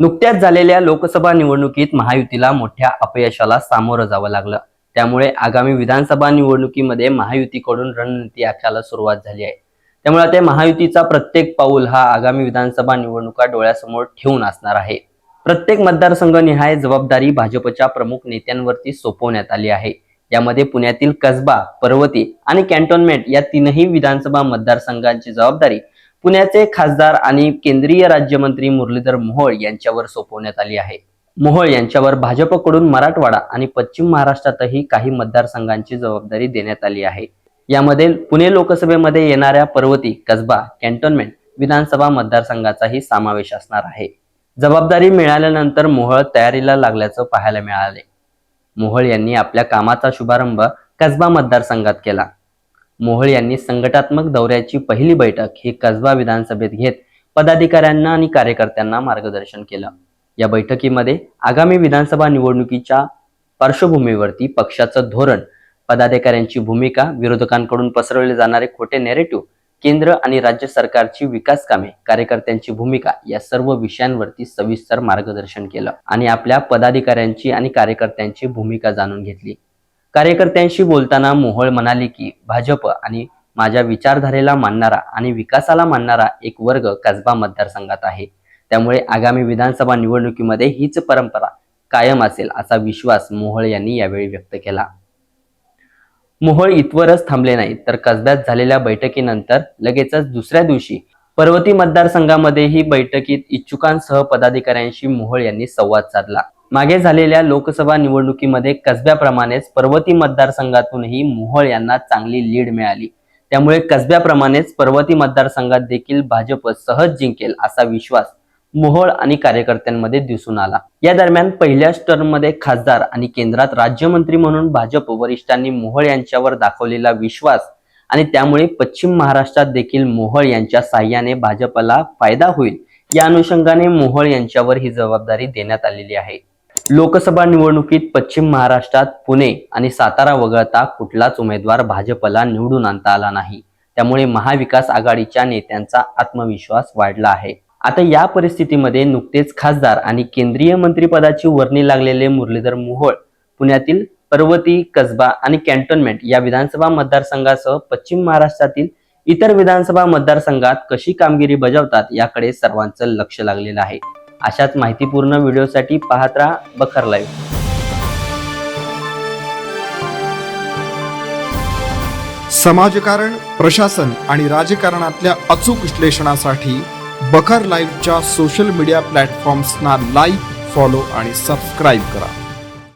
नुकत्याच झालेल्या लोकसभा निवडणुकीत महायुतीला मोठ्या अपयशाला सामोरं जावं लागलं. त्यामुळे आगामी विधानसभा निवडणुकीमध्ये महायुतीकडून रणनीती आखायला सुरुवात झाली आहे. त्यामुळे आता महायुतीचा प्रत्येक पाऊल हा आगामी विधानसभा निवडणुका डोळ्यासमोर ठेवून असणार आहे. प्रत्येक मतदारसंघ निहाय जबाबदारी भाजपच्या प्रमुख नेत्यांवरती सोपवण्यात आली आहे. यामध्ये पुण्यातील कसबा पर्वती आणि कॅन्टोन्मेंट या तीनही विधानसभा मतदारसंघांची जबाबदारी पुण्याचे खासदार आणि केंद्रीय राज्यमंत्री मुरलीधर मोहोळ यांच्यावर सोपवण्यात आली आहे. मोहोळ यांच्यावर भाजपकडून मराठवाडा आणि पश्चिम महाराष्ट्रातही काही मतदारसंघांची जबाबदारी देण्यात आली आहे. यामध्ये पुणे लोकसभेमध्ये येणाऱ्या पर्वती कसबा कॅन्टोन्मेंट विधानसभा मतदारसंघाचाही समावेश असणार आहे. जबाबदारी मिळाल्यानंतर मोहोळ तयारीला लागल्याचं पाहायला मिळाले. मोहोळ यांनी आपल्या कामाचा शुभारंभ कसबा मतदारसंघात केला. मोहोळ यांनी संघटात्मक दौऱ्याची पहिली बैठक ही कसबा विधानसभेत घेत पदाधिकाऱ्यांना आणि कार्यकर्त्यांना मार्गदर्शन केलं. या बैठकीमध्ये आगामी विधानसभा निवडणुकीच्या पार्श्वभूमीवरती पक्षाचं धोरण पदाधिकाऱ्यांची भूमिका विरोधकांकडून पसरवले जाणारे खोटे नेरेटिव्ह केंद्र आणि राज्य सरकारची विकास कामे कार्यकर्त्यांची भूमिका या सर्व विषयांवरती सविस्तर मार्गदर्शन केलं आणि आपल्या पदाधिकाऱ्यांची आणि कार्यकर्त्यांची भूमिका जाणून घेतली. कार्यकर्त्यांशी बोलताना मोहोळ म्हणाले की भाजप आणि माझ्या विचारधारेला मानणारा आणि विकासाला मानणारा एक वर्ग कसबा मतदारसंघात आहे. त्यामुळे आगामी विधानसभा निवडणुकीमध्ये हीच परंपरा कायम असेल असा विश्वास मोहोळ यांनी यावेळी व्यक्त केला. मोहोळ इथवरच थांबले नाही तर कसब्यात झालेल्या बैठकीनंतर लगेचच दुसऱ्या दिवशी पर्वती मतदारसंघामध्येही बैठकीत इच्छुकांसह पदाधिकाऱ्यांशी मोहोळ यांनी संवाद साधला. मागे झालेल्या लोकसभा निवडणुकीमध्ये कसब्याप्रमाणेच पर्वती मतदारसंघातूनही मोहोळ यांना चांगली लीड मिळाली. त्यामुळे कसब्याप्रमाणेच पर्वती मतदारसंघात देखील भाजप सहज जिंकेल असा विश्वास मोहोळ आणि कार्यकर्त्यांमध्ये दिसून आला. या दरम्यान पहिल्याच टर्ममध्ये खासदार आणि केंद्रात राज्यमंत्री म्हणून भाजप वरिष्ठांनी मोहोळ यांच्यावर दाखवलेला विश्वास आणि त्यामुळे पश्चिम महाराष्ट्रात देखील मोहोळ यांच्या साह्याने भाजपला फायदा होईल या अनुषंगाने मोहोळ यांच्यावर ही जबाबदारी देण्यात आलेली आहे. लोकसभा निवडणुकीत पश्चिम महाराष्ट्रात पुणे आणि सातारा वगळता कुठलाच उमेदवार भाजपला निवडून आणता आला नाही. त्यामुळे महाविकास आघाडीच्या नेत्यांचा आत्मविश्वास वाढला आहे. आता या परिस्थितीमध्ये नुकतेच खासदार आणि केंद्रीय मंत्रिपदाची वर्णी लागलेले मुरलीधर मोहोळ पुण्यातील पर्वती कसबा आणि कॅन्टोन्मेंट या विधानसभा मतदारसंघासह पश्चिम महाराष्ट्रातील इतर विधानसभा मतदारसंघात कशी कामगिरी बजावतात याकडे सर्वांचं लक्ष लागलेलं आहे. अशाच माहितीपूर्ण व्हिडिओसाठी पाहत राहा बखर लाईव्ह. समाजकारण प्रशासन आणि राजकारणातल्या अचूक विश्लेषणासाठी बखर लाईव्हच्या सोशल मीडिया प्लॅटफॉर्म्सना लाईक फॉलो आणि सबस्क्राईब करा.